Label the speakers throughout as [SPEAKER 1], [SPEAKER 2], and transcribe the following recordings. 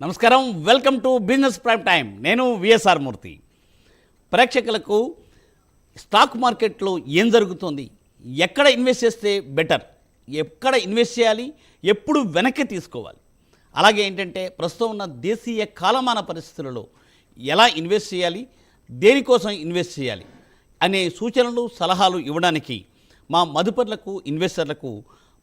[SPEAKER 1] నమస్కారం. Welcome to business prime time నేను VSR Murthy. ప్రేక్షకులకు స్టాక్ మార్కెట్లో ఏం జరుగుతుంది? ఎక్కడ ఇన్వెస్ట్ చేస్తే బెటర్? ఎక్కడ ఇన్వెస్ట్ చేయాలి? ఎప్పుడు వెనక్కి తీసుకోవాలి? అలాగే ఏంటంటే ప్రస్తుతం ఉన్న దేశీయ కాలమాన పరిస్థితులలో ఎలా ఇన్వెస్ట్ చేయాలి? దేనికోసం ఇన్వెస్ట్ చేయాలి? అనే సూచనలు సలహాలు ఇవ్వడానికి మా మదుపర్లకు ఇన్వెస్టర్లకు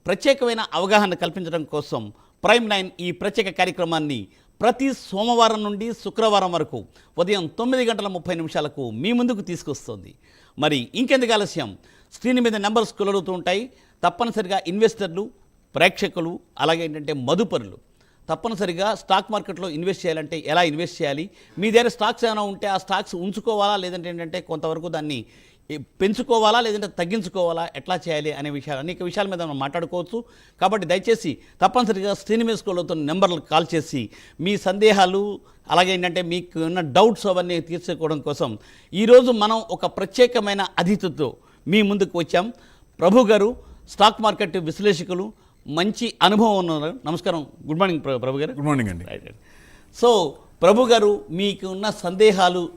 [SPEAKER 1] ప్రత్యేకమైన అవగాహన కల్పించడం కోసం ప్రైమ్ నైన్ ఈ ప్రత్యేక కార్యక్రమాన్ని ప్రతి సోమవారం నుండి శుక్రవారం వరకు ఉదయం తొమ్మిది గంటల ముప్పై నిమిషాలకు మీ ముందుకు తీసుకొస్తుంది. మరి ఇంకెందుకు ఆలస్యం? స్క్రీన్ మీద నెంబర్స్ కొలుగుతూ ఉంటాయి. తప్పనిసరిగా ఇన్వెస్టర్లు ప్రేక్షకులు అలాగే ఏంటంటే మదుపరులు. తప్పనిసరిగా స్టాక్ మార్కెట్లో ఇన్వెస్ట్ చేయాలంటే ఎలా ఇన్వెస్ట్ చేయాలి? మీ దగ్గర స్టాక్స్ ఏమైనా ఉంటే ఆ స్టాక్స్ ఉంచుకోవాలా? లేదంటే ఏంటంటే కొంతవరకు దాన్ని పెంచుకోవాలా లేదంటే తగ్గించుకోవాలా ఎట్లా చేయాలి అనే విషయాలు అనేక విషయాల మీద మనం మాట్లాడుకోవచ్చు. కాబట్టి దయచేసి తప్పనిసరిగా స్కూల్ అవుతున్న నెంబర్లకు కాల్ చేసి మీ సందేహాలు అలాగే ఏంటంటే మీకు ఉన్న డౌట్స్ అవన్నీ తీర్చుకోవడం కోసం ఈరోజు మనం ఒక ప్రత్యేకమైన అతిథితో మీ ముందుకు వచ్చాం. ప్రభు గారు స్టాక్ మార్కెట్ విశ్లేషకులు మంచి అనుభవం ఉన్నారు నమస్కారం. గుడ్ మార్నింగ్ ప్ర- ప్రభు గారు.
[SPEAKER 2] గుడ్ మార్నింగ్ అండి.
[SPEAKER 1] సో ప్రభు గారు మీకు ఉన్న సందేహాలు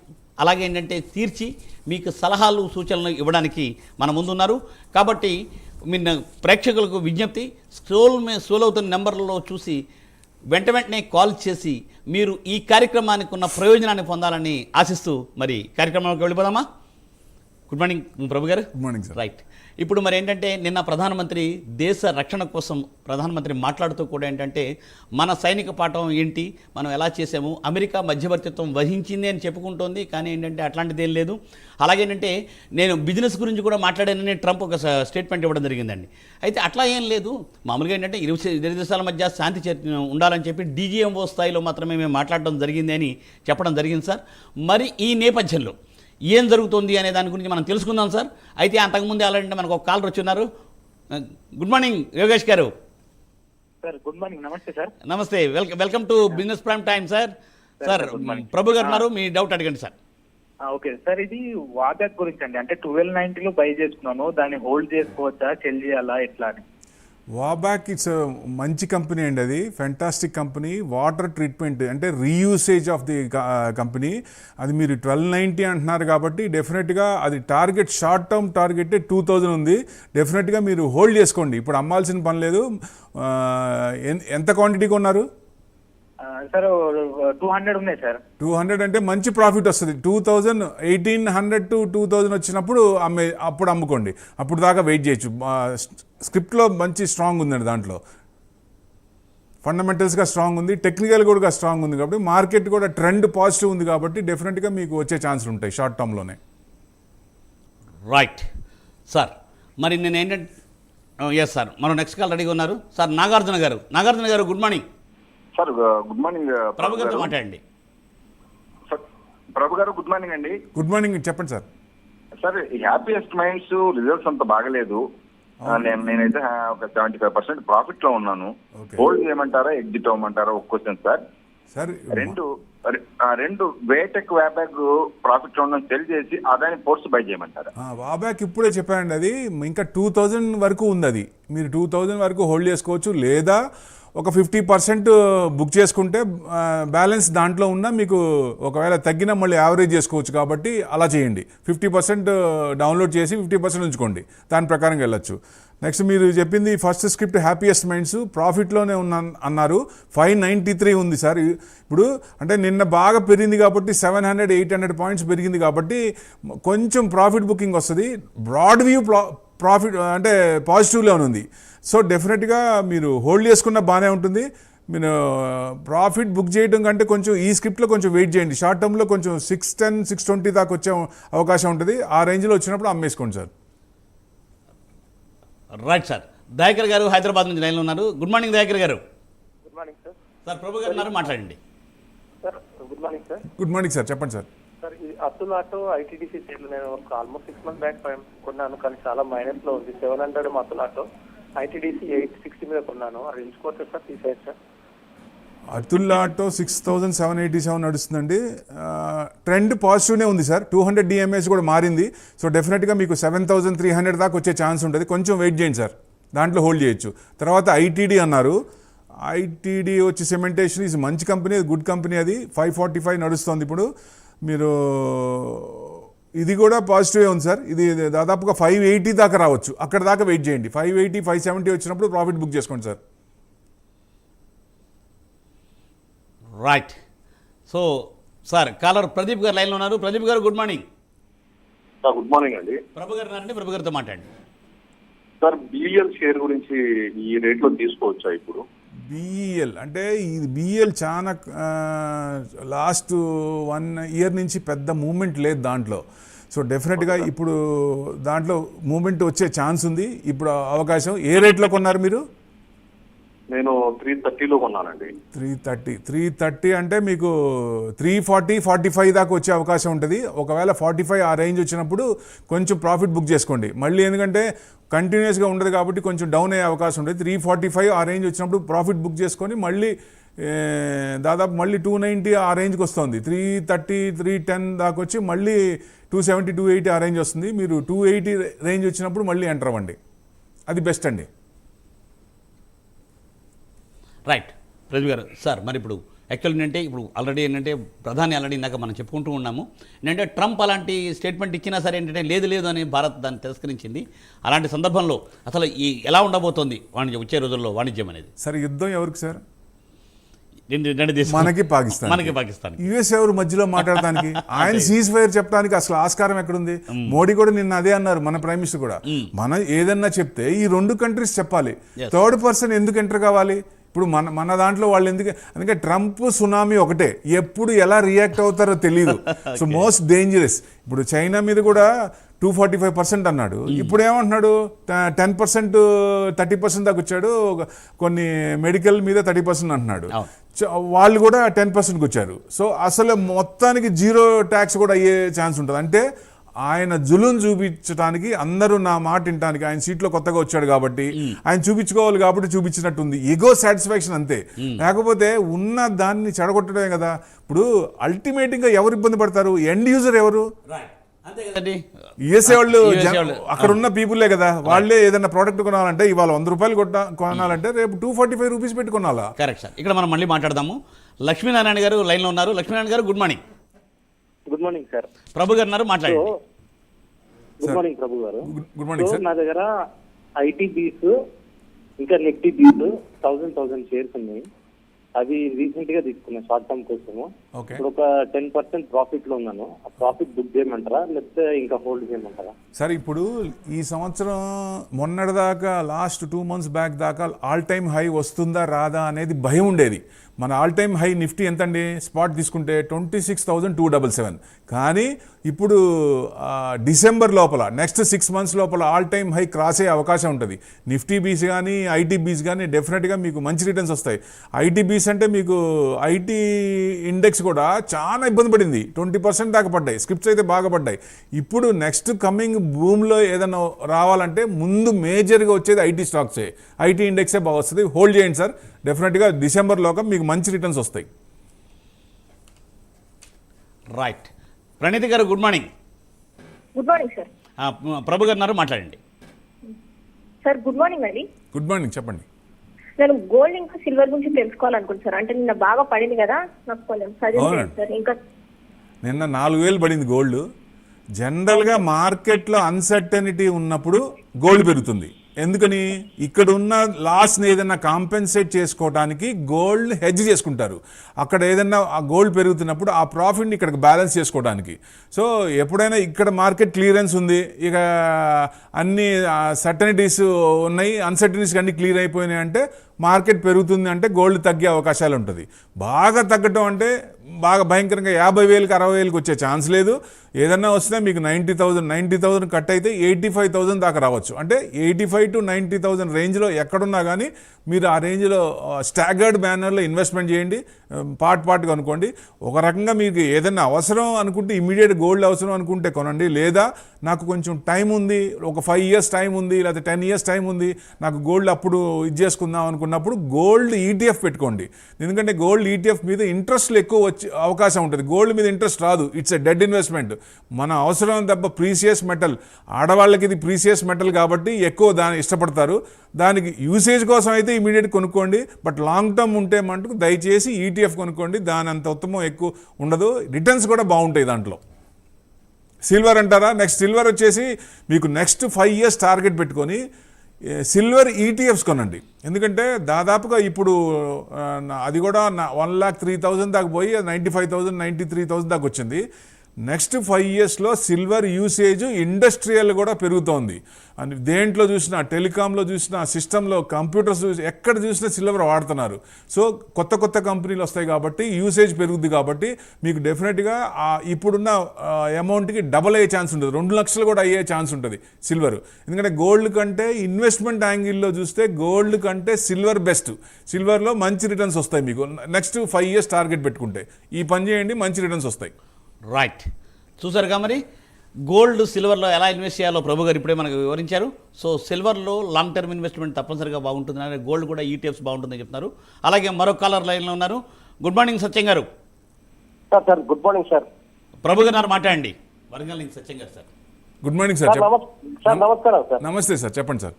[SPEAKER 1] అలాగే ఏంటంటే తీర్చి మీకు సలహాలు సూచనలు ఇవ్వడానికి మన ముందున్నారు. కాబట్టి మీరు ప్రేక్షకులకు విజ్ఞప్తి స్క్రోల్ మీద స్క్రోల్ అవుతున్న నెంబర్లలో చూసి వెంట వెంటనే కాల్ చేసి మీరు ఈ కార్యక్రమానికి ఉన్న ప్రయోజనాన్ని పొందాలని ఆశిస్తూ మరి కార్యక్రమానికి వెళ్ళిపోదామా? గుడ్ మార్నింగ్ ప్రభు గారు.
[SPEAKER 2] గుడ్ మార్నింగ్ సార్
[SPEAKER 1] రైట్ ఇప్పుడు మరి ఏంటంటే నిన్న ప్రధానమంత్రి దేశ రక్షణ కోసం ప్రధానమంత్రి మాట్లాడుతూ కూడా ఏంటంటే మన సైనిక పాఠం ఏంటి మనం ఎలా చేసాము అమెరికా మధ్యవర్తిత్వం వహించింది అని చెప్పుకుంటోంది కానీ ఏంటంటే అట్లాంటిది ఏం లేదు. అలాగే ఏంటంటే నేను బిజినెస్ గురించి కూడా మాట్లాడానని ట్రంప్ ఒక స్టేట్మెంట్ ఇవ్వడం జరిగిందండి. అయితే అట్లా ఏం లేదు. మామూలుగా ఏంటంటే ఇరు దేశాల మధ్య శాంతి ఉండాలని చెప్పి డీజీఎంఓ స్థాయిలో మాత్రమే మేము మాట్లాడడం జరిగింది అని చెప్పడం జరిగింది సార్. మరి ఈ నేపథ్యంలో ఏం జరుగుతుంది అనే దాని గురించి మనం తెలుసుకుందాం సార్. అయితే అంతకుముందు అలాంటి మనకు ఒక కాలర్ వచ్చున్నారు. గుడ్ మార్నింగ్ యోగేష్ గారు.
[SPEAKER 3] Sir good morning. నమస్తే సార్.
[SPEAKER 1] నమస్తే. Welcome welcome to business prime time sir. Sir. Prabhu గారు ఉన్నారు. మీ డౌట్ అడగండి సార్.
[SPEAKER 3] ఓకే. సార్ ఇది వాబ్యాక్ గురించి అండి. అంటే ట్వెల్వ్ నైన్టీలో బై చేసుకున్నాను. దాన్ని హోల్డ్ చేసుకోవచ్చా? చెల్ చేయాలా ఎట్లా అని.
[SPEAKER 2] వాబ్యాక్ ఇట్స్ మంచి కంపెనీ అండి అది. ఫెంటాస్టిక్ కంపెనీ వాటర్ ట్రీట్మెంట్ అంటే రీయూసేజ్ ఆఫ్ ది కంపెనీ అది మీరు ట్వెల్వ్ నైంటీ అంటున్నారు కాబట్టి డెఫినెట్గా అది target short term target two thousand ఉంది. డెఫినెట్గా మీరు హోల్డ్ చేసుకోండి. ఇప్పుడు అమ్మాల్సిన పని లేదు. Uh, ఎంత క్వాంటిటీ కొన్నారు?
[SPEAKER 3] సార్ టూ హండ్రెడ్ ఉన్నాయి సార్.
[SPEAKER 2] టూ హండ్రెడ్ అంటే మంచి ప్రాఫిట్ వస్తుంది. Two thousand eighteen hundred to two thousand వచ్చినప్పుడు అమ్మే అప్పుడు అమ్ముకోండి. అప్పుడు దాకా వెయిట్ చేయొచ్చు. స్క్రిప్ట్లో మంచి స్ట్రాంగ్ ఉందండి దాంట్లో. ఫండమెంటల్స్గా స్ట్రాంగ్ ఉంది. టెక్నికల్ కూడా స్ట్రాంగ్ ఉంది కాబట్టి మార్కెట్ కూడా ట్రెండ్ పాజిటివ్ ఉంది కాబట్టి డెఫినెట్గా మీకు వచ్చే ఛాన్సులు ఉంటాయి షార్ట్ టర్మ్లోనే.
[SPEAKER 1] రైట్. సార్ మరి నేను ఏంటంటే ఎస్ సార్. మనం నెక్స్ట్ కాల్ రెడీగా ఉన్నారు. సార్ నాగార్జున గారు. నాగార్జున గారు good morning.
[SPEAKER 4] Sir good morning
[SPEAKER 1] Prabhu గారితో
[SPEAKER 4] గారు.
[SPEAKER 1] మాట్లాడండి.
[SPEAKER 4] సార్, ప్రభు గారు గుడ్ మార్నింగ్ అండి.
[SPEAKER 2] గుడ్ మార్నింగ్ చెప్పండి sir.
[SPEAKER 4] Sir happiest minds results అంత బాగలేదు. నేను నేనైతే ఒక సెవెంటీ ఫైవ్ పర్సెంట్ ప్రాఫిట్లో ఉన్నాను. హోల్డ్ చేయమంటారా ఎగ్జిట్ అవ్వమంటారా ఒక క్వశ్చన్ సార్.
[SPEAKER 2] సార్
[SPEAKER 4] రెండు రెండు వేటెక్ వ్యాబ్యాగ్ ప్రాఫిట్లో ఉన్న సెల్ చేసి అదాని పోర్ట్స్ బై చేయమంటారా?
[SPEAKER 2] వాబ్యాక్ ఇప్పుడే చెప్పానండి అది. ఇంకా టూ థౌజండ్ వరకు ఉంది అది. మీరు టూ థౌజండ్ వరకు హోల్డ్ చేసుకోవచ్చు లేదా ఒక ఫిఫ్టీ పర్సెంట్ బుక్ చేసుకుంటే బ్యాలెన్స్ దాంట్లో ఉన్న మీకు ఒకవేళ తగ్గిన మళ్ళీ యావరేజ్ చేసుకోవచ్చు కాబట్టి అలా చేయండి. ఫిఫ్టీ పర్సెంట్ డౌన్లోడ్ చేసి ఫిఫ్టీ పర్సెంట్ ఉంచుకోండి. దాని ప్రకారం వెళ్ళొచ్చు. నెక్స్ట్ మీరు చెప్పింది ఫస్ట్ స్క్రిప్ట్ హ్యాపీయెస్ట్ మైండ్స్ ప్రాఫిట్లోనే ఉన్న అన్నారు. ఫైవ్ నైంటీ త్రీ ఉంది సార్. ఇప్పుడు అంటే నిన్న బాగా పెరిగింది కాబట్టి seven hundred eight hundred points పెరిగింది కాబట్టి కొంచెం ప్రాఫిట్ బుకింగ్ వస్తుంది. బ్రాడ్ వ్యూ ప్రాఫిట్ అంటే పాజిటివ్లో ఉంది. సో డెఫినెట్గా మీరు హోల్డ్ చేసుకున్న బాగానే ఉంటుంది. మీరు ప్రాఫిట్ బుక్ చేయడం కంటే కొంచెం ఈ స్క్రిప్ట్లో కొంచెం వెయిట్ చేయండి. షార్ట్ టర్మ్లో కొంచెం సిక్స్ టెన్ సిక్స్ ట్వంటీ దాకా వచ్చే అవకాశం ఉంటుంది. ఆ రేంజ్లో వచ్చినప్పుడు అమ్మేసుకోండి sir.
[SPEAKER 1] Right sir. Dayakar garu Hyderabad నుంచి లైన్లో ఉన్నారు. Good morning Dayakar garu.
[SPEAKER 3] Good morning sir.
[SPEAKER 1] Sir Prabhu garu ఉన్నారు మాట్లాడండి.
[SPEAKER 3] Sir good morning sir.
[SPEAKER 2] Good morning sir. చెప్పండి సార్.
[SPEAKER 3] సార్ ఈ అబ్దుల్ ఆటో ఐటీడీసీ షేర్లు నేను ఒక ఆల్మోస్ట్ సిక్స్ మంత్ బ్యాక్ కొన్నాను. కానీ చాలా మైనస్లో ఉంది. Seven hundred Atul Auto. ITDC eight sixty మీద కొన్నాను. అది ఎంచుకోవచ్చు సార్? తీసేయచ్చు? Sir
[SPEAKER 2] Atul Auto six thousand seven eighty seven నడుస్తుందండి. ట్రెండ్ పాజిటివ్నే ఉంది సార్. టూ హండ్రెడ్ డిఎంఎస్ కూడా మారింది. సో డెఫినెట్గా మీకు సెవెన్ థౌజండ్ త్రీ హండ్రెడ్ దాకా వచ్చే ఛాన్స్ ఉంటుంది. కొంచెం వెయిట్ చేయండి సార్. దాంట్లో హోల్డ్ చేయొచ్చు. తర్వాత ఐటీడీ అన్నారు. ఐటీడీ వచ్చి సిమెంటేషన్ ఇది మంచి కంపెనీ గుడ్ కంపెనీ అది. ఫైవ్ ఫార్టీ ఫైవ్ నడుస్తుంది ఇప్పుడు. మీరు ఇది కూడా పాజిటివే ఉంది సార్. ఇది దాదాపుగా ఫైవ్ ఎయిటీ దాకా రావచ్చు. అక్కడ దాకా వెయిట్ చేయండి. ఫైవ్ ఎయిటీ ఫైవ్ సెవెంటీ వచ్చినప్పుడు ప్రాఫిట్ బుక్ చేసుకోండి sir.
[SPEAKER 1] Right so sir caller Pradeep garu లైన్లో ఉన్నారు. Pradeep garu good morning
[SPEAKER 5] sir good morning అండి.
[SPEAKER 1] ప్రభు గారు ఉన్నారండి. ప్రభు గారితో మాట్లాడండి.
[SPEAKER 5] సార్ బిఎల్ షేర్ గురించి ఈ రేట్లో తీసుకోవచ్చా ఇప్పుడు?
[SPEAKER 2] బిఈఎల్. అంటే ఇది బిఈఎల్ చాలా లాస్ట్ వన్ ఇయర్ నుంచి పెద్ద మూమెంట్ లేదు దాంట్లో. సో డెఫినెట్గా ఇప్పుడు దాంట్లో మూమెంట్ వచ్చే ఛాన్స్ ఉంది. ఇప్పుడు అవకాశం ఏ రేట్లో కొన్నారు మీరు?
[SPEAKER 5] నేను త్రీ థర్టీలో కొన్నానండి.
[SPEAKER 2] త్రీ థర్టీ త్రీ థర్టీ అంటే మీకు త్రీ ఫార్టీ ఫార్టీ ఫైవ్ దాకా వచ్చే అవకాశం ఉంటుంది. ఒకవేళ ఫార్టీ ఫైవ్ ఆ రేంజ్ వచ్చినప్పుడు కొంచెం ప్రాఫిట్ బుక్ చేసుకోండి. మళ్ళీ ఎందుకంటే కంటిన్యూస్గా ఉండదు కాబట్టి కొంచెం డౌన్ అయ్యే అవకాశం ఉంటుంది. త్రీ ఫార్టీ ఫైవ్ ఆ రేంజ్ వచ్చినప్పుడు ప్రాఫిట్ బుక్ చేసుకొని మళ్ళీ దాదాపు మళ్ళీ టూ నైంటీ ఆ రేంజ్కి వస్తుంది. త్రీ థర్టీ త్రీ టెన్ దాకా వచ్చి మళ్ళీ టూ సెవెంటీ టూ ఎయిటీ ఆ రేంజ్ వస్తుంది. మీరు టూ ఎయిటీ రేంజ్ వచ్చినప్పుడు మళ్ళీ ఎంటర్ అవ్వండి. అది బెస్ట్ అండి.
[SPEAKER 1] రైట్. ప్రదీప్ గారు సార్ మరి ఇప్పుడు యాక్చువల్ ఏంటంటే ఇప్పుడు ఆల్రెడీ ఏంటంటే ప్రధాని ఆల్రెడీ ఇందాక మనం చెప్పుకుంటూ ఉన్నాము. ఏంటంటే ట్రంప్ అలాంటి స్టేట్మెంట్ ఇచ్చినా సరే ఏంటంటే లేదు లేదు అని భారత్ దాన్ని తిరస్కరించింది. అలాంటి సందర్భంలో అసలు ఈ ఎలా ఉండబోతోంది వాణిజ్యం వచ్చే రోజుల్లో వాణిజ్యం అనేది?
[SPEAKER 2] సరే యుద్ధం ఎవరికి సార్? మనకి పాకిస్తాన్
[SPEAKER 1] మనకి పాకిస్తాన్
[SPEAKER 2] యుఎస్ ఎవరు మధ్యలో మాట్లాడడానికి ఆయన సీజ్ ఫైర్ చెప్పడానికి అసలు ఆస్కారం ఎక్కడుంది? మోడీ కూడా నిన్న అదే అన్నారు మన ప్రైమ్ మినిస్టర్ కూడా. మన ఏదన్నా చెప్తే ఈ రెండు కంట్రీస్ చెప్పాలి. థర్డ్ పర్సన్ ఎందుకు ఎంటర్ కావాలి? ఇప్పుడు మన మన దాంట్లో వాళ్ళు ఎందుకు అందుకే ట్రంప్ సునామీ ఒకటే. ఎప్పుడు ఎలా రియాక్ట్ అవుతారో తెలియదు సో మోస్ట్ డేంజరస్. ఇప్పుడు చైనా మీద కూడా టూ ఫార్టీ ఫైవ్ పర్సెంట్ అన్నాడు. ఇప్పుడు ఏమంటున్నాడు? టెన్ పర్సెంట్ థర్టీ పర్సెంట్ దాకా వచ్చాడు. కొన్ని మెడికల్ మీద థర్టీ పర్సెంట్ అంటున్నాడు. వాళ్ళు కూడా టెన్ పర్సెంట్కి వచ్చారు. సో అసలు మొత్తానికి జీరో ట్యాక్స్ కూడా అయ్యే ఛాన్స్ ఉంటుంది. అంటే ఆయన జులుం చూపించడానికి అందరూ నా మాట వినటానికి ఆయన సీట్లో కొత్తగా వచ్చాడు కాబట్టి ఆయన చూపించుకోవాలి కాబట్టి చూపించినట్టుంది. ఎగో సాటిస్ఫాక్షన్ అంతే. లేకపోతే ఉన్న దాన్ని చెడగొట్టడమే కదా. ఇప్పుడు అల్టిమేట్గా ఎవరు ఇబ్బంది పడతారు? ఎండ్ యూజర్ ఎవరు?
[SPEAKER 1] అంతే కదండి.
[SPEAKER 2] యుఎస్ఏ వాళ్ళు. అక్కడ ఉన్న పీపుల్లే కదా. వాళ్ళే ఏదైనా ప్రోడక్ట్ కొనాలంటే ఇవాళ వంద రూపాయలు కొట్ట కొనాలంటే రేపు టూ ఫార్టీ ఫైవ్ రూపీస్ పెట్టి కొనాలా?
[SPEAKER 1] కరెక్ట్ సార్ ఇక్కడ మనం మళ్ళీ మాట్లాడదాము. లక్ష్మీనారాయణ గారు లైన్లో ఉన్నారు. Lakshminarayana garu good morning
[SPEAKER 3] good morning sir
[SPEAKER 1] Prabhu garu మాట్లాడండి.
[SPEAKER 3] గుడ్ మార్నింగ్ ప్రభు గారు.
[SPEAKER 2] గుడ్- మార్నింగ్ సార్
[SPEAKER 3] నా దగ్గర ఐటీ బీస్ ఇంకా నిఫ్టీ బీస్ థౌసండ్ థౌసండ్ షేర్స్ ఉన్నాయి. అవి రీసెంట్గా తీసుకున్నా షార్ట్ టర్మ్ కోసము. ఇప్పుడు ఒక టెన్ పర్సెంట్ ప్రాఫిట్లో ఉన్నాను. ఆ ప్రాఫిట్ బుక్ చేయమంటారా? లేకపోతే ఇంకా హోల్డ్ చేయమంటారా?
[SPEAKER 2] సరే ఇప్పుడు ఈ సంవత్సరం మొన్నటిదాకా లాస్ట్ టూ మంత్స్ బ్యాక్ దాకా ఆల్ టైమ్ హై వస్తుందా రాదా అనేది భయం ఉండేది. మన ఆల్ టైమ్ హై నిఫ్టీ ఎంతండి? స్పాట్ తీసుకుంటే twenty six thousand two double seven కానీ ఇప్పుడు డిసెంబర్ లోపల నెక్స్ట్ సిక్స్ మంత్స్ లోపల ఆల్ టైమ్ హై క్రాస్ అయ్యే అవకాశం ఉంటుంది. నిఫ్టీ బీస్ కానీ ఐటీ బీస్ కానీ డెఫినెట్గా మీకు మంచి రిటర్న్స్ వస్తాయి. ఐటీ బీస్ అంటే మీకు ఐటీ ఇండెక్స్ కూడా చాలా ఇబ్బంది పడింది. ట్వంటీ పర్సెంట్ దాకా పడ్డాయి. స్క్రిప్ట్స్ అయితే బాగా పడ్డాయి. ఇప్పుడు నెక్స్ట్ కమింగ్ భూమిలో ఏదైనా రావాలంటే ముందు మేజర్గా వచ్చేది ఐటీ స్టాక్సే ఐటీ ఇండెక్సే బాగా వస్తుంది. హోల్డ్ చేయండి సార్ డెఫినెట్గా డిసెంబర్ లోకం మీకు మంచి రిటర్న్స్ వస్తాయి.
[SPEAKER 1] Right Praneethi garu good morning
[SPEAKER 6] good morning sir
[SPEAKER 1] ఆ, ప్రభు గారు మాట్లాడండి.
[SPEAKER 6] సార్ గుడ్ మార్నింగ్ అండి
[SPEAKER 2] గుడ్ మార్నింగ్ చెప్పండి.
[SPEAKER 6] నేను గోల్డ్ ఇంకా సిల్వర్ గురించి తెలుసుకోవాలనుకుంటున్నాను సార్ అంటే నిన్న బాగా పడింది కదా నాకు కొంచెం. చేయండి సార్ ఇంకా
[SPEAKER 2] నిన్న నాలుగు వేలు పడింది గోల్డ్ జనరల్గా మార్కెట్లో అన్సర్టనిటీ ఉన్నప్పుడు గోల్డ్ పెరుగుతుంది. ఎందుకని? ఇక్కడ ఉన్న లాస్ని ఏదైనా కాంపెన్సేట్ చేసుకోవడానికి గోల్డ్ హెడ్జ్ చేసుకుంటారు. అక్కడ ఏదైనా ఆ గోల్డ్ పెరుగుతున్నప్పుడు ఆ ప్రాఫిట్ని ఇక్కడికి బ్యాలెన్స్ చేసుకోవడానికి సో ఎప్పుడైనా ఇక్కడ మార్కెట్ క్లియరెన్స్ ఉంది. ఇక అన్ని సర్టనిటీస్ ఉన్నాయి. అన్సర్టనిటీస్ అన్ని క్లియర్ అయిపోయినాయి అంటే మార్కెట్ పెరుగుతుంది అంటే గోల్డ్ తగ్గే అవకాశాలు ఉంటుంది. బాగా తగ్గటం అంటే బాగా భయంకరంగా యాభై వేలకు అరవై వేలకు వచ్చే ఛాన్స్ లేదు. ఏదన్నా వస్తే మీకు ninety thousand ninety thousand cut అయితే ఎయిటీ ఫైవ్ థౌసండ్ దాకా రావచ్చు. అంటే eighty five to ninety thousand రేంజ్లో ఎక్కడున్నా కానీ మీరు ఆ రేంజ్లో స్టాగర్డ్ బ్యానర్లో ఇన్వెస్ట్మెంట్ చేయండి. పార్ట్ పార్ట్గా అనుకోండి. ఒక రకంగా మీకు ఏదైనా అవసరం అనుకుంటే ఇమీడియట్ గోల్డ్ అవసరం అనుకుంటే కొనండి. లేదా నాకు కొంచెం టైం ఉంది ఒక ఫైవ్ ఇయర్స్ టైం ఉంది లేకపోతే టెన్ ఇయర్స్ టైం ఉంది నాకు గోల్డ్ అప్పుడు ఇది చేసుకుందాం అనుకున్నప్పుడు గోల్డ్ ఈటీఎఫ్ పెట్టుకోండి. ఎందుకంటే గోల్డ్ ఈటీఎఫ్ మీద ఇంట్రెస్ట్లు ఎక్కువ వచ్చే అవకాశం ఉంటుంది. గోల్డ్ మీద ఇంట్రెస్ట్ రాదు. ఇట్స్ ఎ డెడ్ ఇన్వెస్ట్మెంట్ మన అవసరం తప్ప ప్రీసియస్ మెటల్ ఆడవాళ్ళకి ఇది ప్రీసియస్ మెటల్ కాబట్టి ఎక్కువ దాన్ని ఇష్టపడతారు. దానికి యూసేజ్ కోసం అయితే ఇమీడియట్ కొనుక్కోండి. బట్ లాంగ్ టర్మ్ ఉంటే మటుకు దయచేసి ఈటీఎఫ్ కొనుక్కోండి. దాని అంత ఉత్తమం ఎక్కువ ఉండదు. రిటర్న్స్ కూడా బాగుంటాయి దాంట్లో. సిల్వర్ అంటారా? నెక్స్ట్ సిల్వర్ వచ్చేసి మీకు నెక్స్ట్ ఫైవ్ ఇయర్స్ టార్గెట్ పెట్టుకొని సిల్వర్ ఈటీఎఫ్స్ కొనండి. ఎందుకంటే దాదాపుగా ఇప్పుడు అది కూడా వన్ ల్యాక్ త్రీ థౌజండ్ దాకా పోయి ninety five thousand ninety three thousand దాకా వచ్చింది. నెక్స్ట్ ఫైవ్ ఇయర్స్లో సిల్వర్ యూసేజ్ ఇండస్ట్రియల్ కూడా పెరుగుతోంది. అని దేంట్లో చూసినా టెలికాంలో చూసినా సిస్టంలో కంప్యూటర్స్ చూసి ఎక్కడ చూసినా సిల్వర్ వాడుతున్నారు. సో కొత్త కొత్త కంపెనీలు వస్తాయి కాబట్టి యూసేజ్ పెరుగుద్ది కాబట్టి మీకు డెఫినెట్గా ఇప్పుడున్న అమౌంట్కి డబల్ అయ్యే ఛాన్స్ ఉంటుంది. రెండు లక్షలు కూడా అయ్యే ఛాన్స్ ఉంటుంది సిల్వర్. ఎందుకంటే గోల్డ్ కంటే ఇన్వెస్ట్మెంట్ యాంగిల్లో చూస్తే గోల్డ్ కంటే సిల్వర్ బెస్ట్. సిల్వర్లో మంచి రిటర్న్స్ వస్తాయి మీకు. నెక్స్ట్ ఫైవ్ ఇయర్స్ టార్గెట్ పెట్టుకుంటే. ఈ పని చేయండి మంచి రిటర్న్స్ వస్తాయి.
[SPEAKER 1] రైట్. చూసారుగా మరి? గోల్డ్ సిల్వర్లో ఎలా ఇన్వెస్ట్ చేయాలో ప్రభు గారు ఇప్పుడే మనకు వివరించారు. సో సిల్వర్లో లాంగ్ టర్మ్ ఇన్వెస్ట్మెంట్ తప్పనిసరిగా బాగుంటుంది. అలాగే గోల్డ్ కూడా ఈటీఎఫ్స్ బాగుంటుందని చెప్తున్నారు. అలాగే మరో కాలర్ లైన్లో ఉన్నారు. Good morning Satyam garu.
[SPEAKER 3] Sir sir good morning sir
[SPEAKER 1] Prabhu garu మాట్లాడండి. వరంగల్ నుంచి Satyam garu sir.
[SPEAKER 2] Good morning sir
[SPEAKER 3] sir నమస్కారం సార్.
[SPEAKER 2] నమస్తే సార్. చెప్పండి సార్.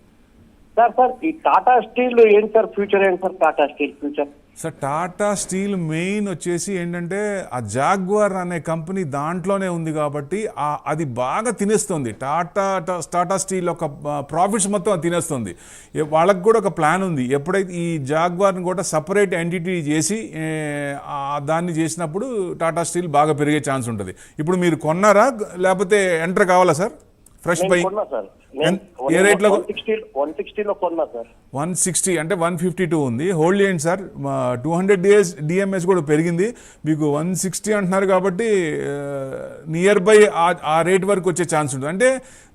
[SPEAKER 3] సార్ సార్ ఈ టాటా స్టీల్ ఏంటి సార్? ఫ్యూచర్ ఏంటి sir? Tata steel future
[SPEAKER 2] sir Tata steel main వచ్చేసి ఏంటంటే ఆ జాగ్వార్ అనే కంపెనీ దాంట్లోనే ఉంది కాబట్టి ఆ అది బాగా తినేస్తుంది. టాటా టా- టాటా స్టీల్ ఒక ప్రాఫిట్స్ మొత్తం అది తినేస్తుంది. వాళ్ళకి కూడా ఒక ప్లాన్ ఉంది. ఎప్పుడైతే ఈ జాగ్వార్ని కూడా సపరేట్ ఎంటిటీ చేసి దాన్ని చేసినప్పుడు టాటా స్టీల్ బాగా పెరిగే ఛాన్స్ ఉంటుంది. ఇప్పుడు మీరు కొన్నారా? లేకపోతే ఎంటర్ కావాలా sir? Fresh buy a
[SPEAKER 3] one sixty one సిక్స్టీలో కొన్నా సార్.
[SPEAKER 2] వన్ సిక్స్టీ అంటే వన్ ఫిఫ్టీ టూ ఉంది. హోల్డ్ చేయండి sir. Two hundred days DMS కూడా పెరిగింది. మీకు వన్ సిక్స్టీ అంటున్నారు కాబట్టి నియర్ బై ఆ రేట్ వరకు వచ్చే ఛాన్స్ ఉంటుంది. అంటే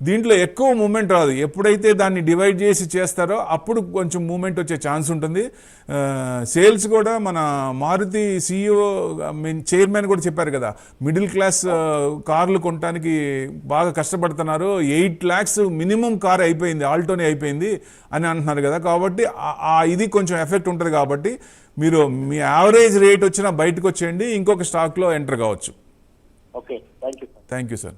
[SPEAKER 2] దీంట్లో ఎక్కువ మూమెంట్ రాదు. ఎప్పుడైతే దాన్ని డివైడ్ చేసి చేస్తారో అప్పుడు కొంచెం మూమెంట్ వచ్చే ఛాన్స్ ఉంటుంది. సేల్స్ కూడా మన మారుతి సీఈఓ మీన్ చైర్మన్ కూడా చెప్పారు కదా మిడిల్ క్లాస్ కార్లు కొనడానికి బాగా కష్టపడుతున్నారు. ఎయిట్ ల్యాక్స్ మినిమం కార్ అయిపోయింది ఆల్టోనే అయిపోయింది అని అంటున్నారు కదా. కాబట్టి ఆ- ఇది కొంచెం ఎఫెక్ట్ ఉంటుంది కాబట్టి మీరు మీ యావరేజ్ రేట్ వచ్చినా బయటకు వచ్చేయండి ఇంకొక స్టాక్లో ఎంటర్ కావచ్చు.
[SPEAKER 3] Okay thank you sir.
[SPEAKER 2] Thank you sir.